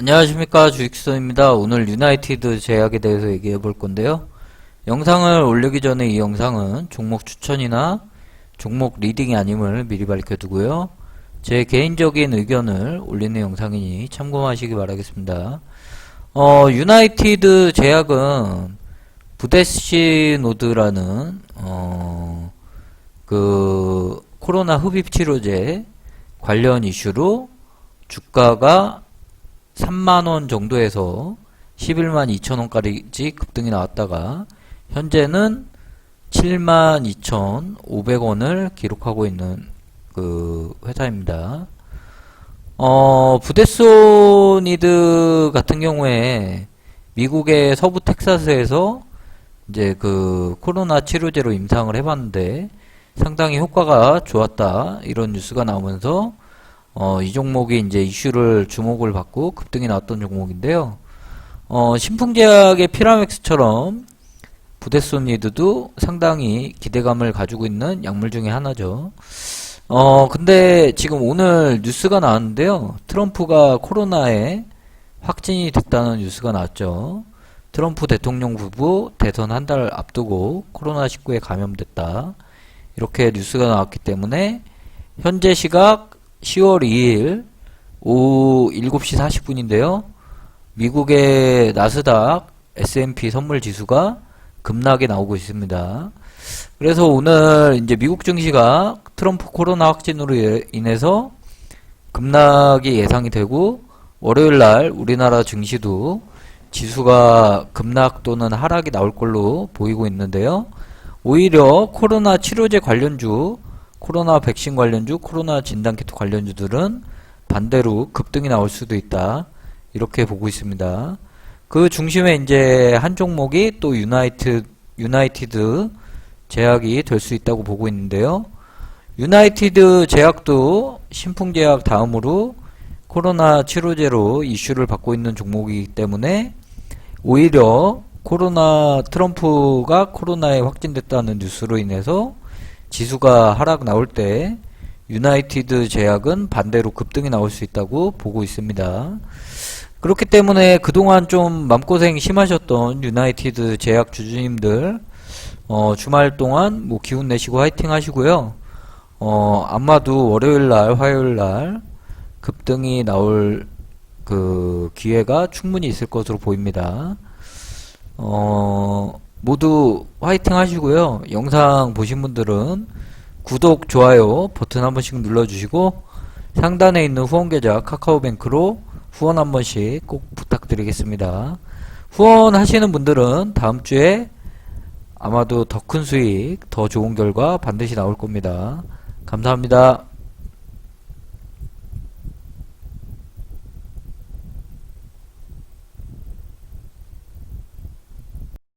안녕하십니까 주익수입니다. 오늘 유나이티드 제약에 대해서 얘기해 볼 건데요. 영상을 올리기 전에 이 영상은 종목 추천이나 종목 리딩이 아님을 미리 밝혀두고요. 제 개인적인 의견을 올리는 영상이니 참고하시기 바라겠습니다. 어, 유나이티드 제약은 부데시 노드라는 어, 그 코로나 흡입 치료제 관련 이슈로 주가가 3만원 정도에서 11만 2천원까지 급등이 나왔다가 현재는 7만 2,500원을 기록하고 있는 그 회사입니다. 어, 부데소니드 같은 경우에 미국의 서부 텍사스에서 이제 그 코로나 치료제로 임상을 해봤는데 상당히 효과가 좋았다 이런 뉴스가 나오면서 어, 이 종목이 이제 이슈를 주목을 받고 급등이 나왔던 종목인데요. 어, 신풍제약의 피라맥스처럼 부데소니드도 상당히 기대감을 가지고 있는 약물 중에 하나죠. 어, 근데 지금 오늘 뉴스가 나왔는데요. 트럼프가 코로나에 확진이 됐다는 뉴스가 나왔죠. 트럼프 대통령 부부 대선 한 달 앞두고 코로나19에 감염됐다. 이렇게 뉴스가 나왔기 때문에 현재 시각 10월 2일 오후 7시 40분인데요. 미국의 나스닥 S&P 선물 지수가 급락이 나오고 있습니다. 그래서 오늘 이제 미국 증시가 트럼프 코로나 확진으로 예- 인해서 급락이 예상이 되고 월요일 날 우리나라 증시도 지수가 급락 또는 하락이 나올 걸로 보이고 있는데요. 오히려 코로나 치료제 관련주, 코로나 백신 관련주, 코로나 진단키트 관련주들은 반대로 급등이 나올 수도 있다. 이렇게 보고 있습니다. 그 중심에 이제 한 종목이 또 유나이트, 유나이티드 제약이 될 수 있다고 보고 있는데요. 유나이티드 제약도 신풍제약 다음으로 코로나 치료제로 이슈를 받고 있는 종목이기 때문에 오히려 코로나 트럼프가 코로나에 확진됐다는 뉴스로 인해서 지수가 하락 나올 때 유나이티드 제약은 반대로 급등이 나올 수 있다고 보고 있습니다. 그렇기 때문에 그동안 좀 맘고생 심하셨던 유나이티드 제약 주주님들 어, 주말 동안 뭐 기운 내시고 화이팅 하시고요. 어, 아마도 월요일 날, 화요일 날 급등이 나올 그 기회가 충분히 있을 것으로 보입니다. 어, 모두 화이팅 하시고요. 영상 보신 분들은 구독, 좋아요 버튼 한 번씩 눌러주시고 상단에 있는 후원 계좌 카카오뱅크로 후원 한 번씩 꼭 부탁드리겠습니다. 후원하시는 분들은 다음 주에 아마도 더 큰 수익, 더 좋은 결과 반드시 나올 겁니다. 감사합니다.